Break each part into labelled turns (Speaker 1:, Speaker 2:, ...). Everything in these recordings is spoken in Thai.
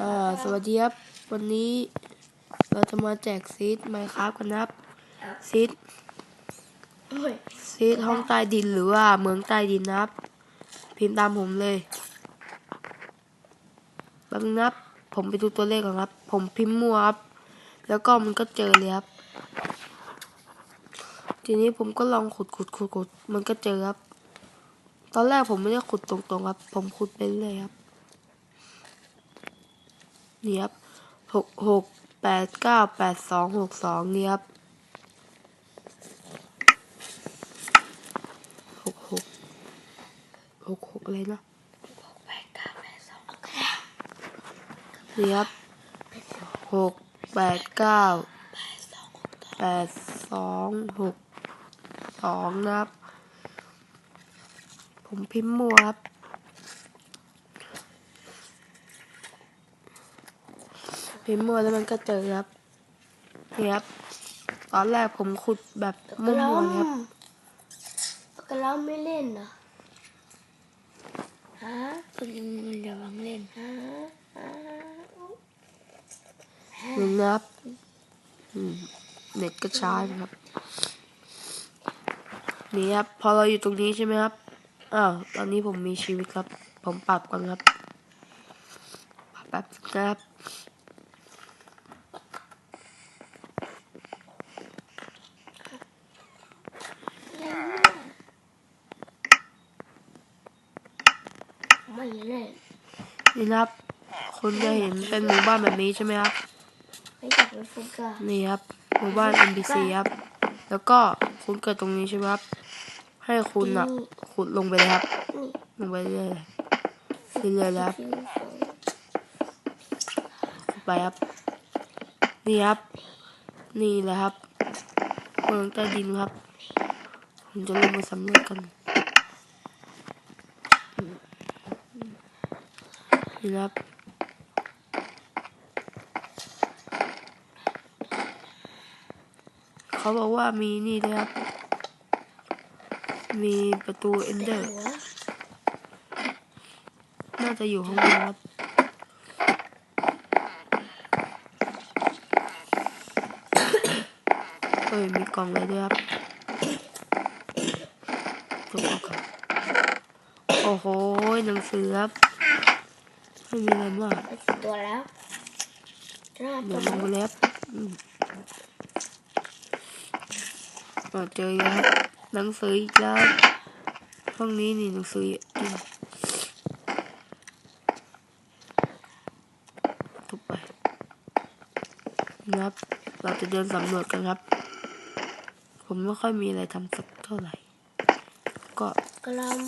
Speaker 1: อ่าสวัสดีครับ วันนี้เราจะมาแจกซีดไมครับกันนะครับซีดซีดห้องใต้ดินหรือว่าเมืองใต้ดินนะครับ พิมพ์ตามผมเลยบนึงนับ ผมไปดูตัวเลขก่อนครับ ผมพิมพ์มั่วครับ แล้วก็มันก็เจอเลยครับ ทีนี้ผมก็ลองขุดขุดขุดขุดมันก็เจอครับ ตอนแรกผมไม่ได้ขุดตรงๆครับ ผมขุดไปเรื่อยครับ นี่ครับหกหกแปดเก้าแปดสองหกสองนี่ครับหกหกหกหกอะไรนะ
Speaker 2: เก้าแปดสอง
Speaker 1: นี่ครับหกแปดเก้าแปดสองหกสองนะครับ ผมพิมพ์มัวครับ พิมพ์มั่วแล้วมันก็เจอครับนี่ครับ ตอนแรกผมขุดแบบมั่วๆครับ
Speaker 2: กระล้อมไม่เล่นนะฮะคุณระวังเล่นฮะฮะ
Speaker 1: หนึ่งนะครับอืมเน็ตก็ช้านะครับ นี่ครับ พอเราอยู่ตรงนี้ใช่ไหมครับ อ้าว ตอนนี้ผมมีชีวิตครับ ผมปรับก่อนครับ ปรับแป๊บนึงนะครับ
Speaker 2: ไม่เล่น
Speaker 1: นี่นะครับคุณจะเห็นเป็นหมู่บ้านแบบนี้ใช่ไหมครับ
Speaker 2: ไม่จับไปฟุกอะ
Speaker 1: นี่ครับ หมู่บ้าน NPC ครับ แล้วก็คุณเกิดตรงนี้ใช่ไหมครับ ให้คุณอะขุดลงไปเลยครับ
Speaker 2: นี่
Speaker 1: ลงไปเรื่อยๆเรื่อยๆเลยครับ
Speaker 2: คิวสอง
Speaker 1: ไปครับ นี่ครับ นี่แหละครับเมืองใต้ดินครับ ผมจะลงมาสำรวจกัน ครับเขาบอกว่ามีนี่ด้วยครับ มีประตูเอนเดอร์ น่าจะอยู่ข้างบนครับเอ้ยมีกล่องอะไรด้วยครับถูกออกครับ โอ้โหหนังสือครับ ไม่มีอะไรมาก
Speaker 2: ไปสิบตัวแล้วรอด
Speaker 1: เดี๋
Speaker 2: ตั
Speaker 1: ยววลง
Speaker 2: แล้ว
Speaker 1: ไปเลยครับอืมอ่าเจอแล้วครับหนังสืออีกแล้วห้องนี้นี่หนังสืออืมทุบไปนะครับ เราจะเดินสำรวจกันครับ ผมไม่ค่อยมีอะไรทำสักเท่าไหร่ ก็
Speaker 2: กระล้อม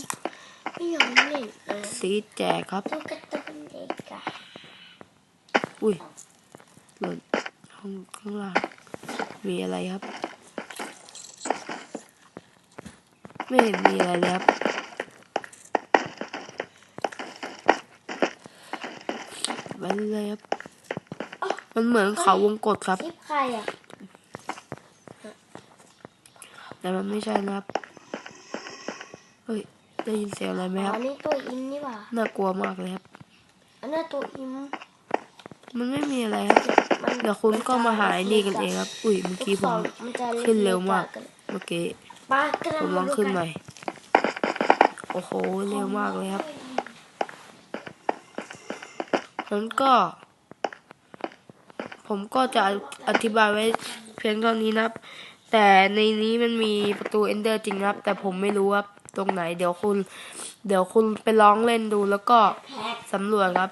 Speaker 2: ไม่ยอมเล่นเออ
Speaker 1: ซีดแจกครับ
Speaker 2: ตุ๊กตาเป็นเด็กอะ
Speaker 1: อุ้ยหล่นห้องข้างล่างมีอะไรครับ ไม่เห็นมีอะไรเลยครับไปเลยครับมันเหมือนเขาวงกตครับ
Speaker 2: คลิปใครอะ
Speaker 1: แต่มันไม่ใช่นะครับเฮ้ยได้ยินเสียงอะไรไหมค
Speaker 2: อ๋
Speaker 1: รั
Speaker 2: อบนี่ตัวอิมนี่หว่า
Speaker 1: น่ากลัวมากเลยครับ
Speaker 2: อันนั้นตัวอิม
Speaker 1: มันไม่มีอะไรครับเดี๋ยวคุณก็มาหาไอ้นี่กันเองครับ อุ้ยเมื่อกี้ผมขึ้นเร็วมาก เมื่อกี้
Speaker 2: ปลากระ
Speaker 1: ผมลองขึ้นใหน่โอ้โห เร็วมากเลยครับนั้นก็ ผมก็จะอธิบายไว้เพียงเท่านี้นะครับ แต่ในนี้มันมีประตูเอนเดอร์จริงครับ แต่ผมไม่รู้ว่าตรงไหน เดี๋ยวคุณ เดี๋ยวคุณไปลองเล่นดูแล้วก็สำรวจครับ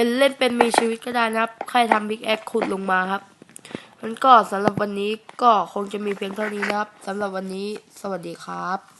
Speaker 1: เป็นเล่นเป็นมีชีวิตก็ได้นะครับ ใครทำบิ๊กแอคขุดลงมาครับมันก็สำหรับวันนี้ก็คงจะมีเพียงเท่านี้นะครับสำหรับวันนี้สวัสดีครับ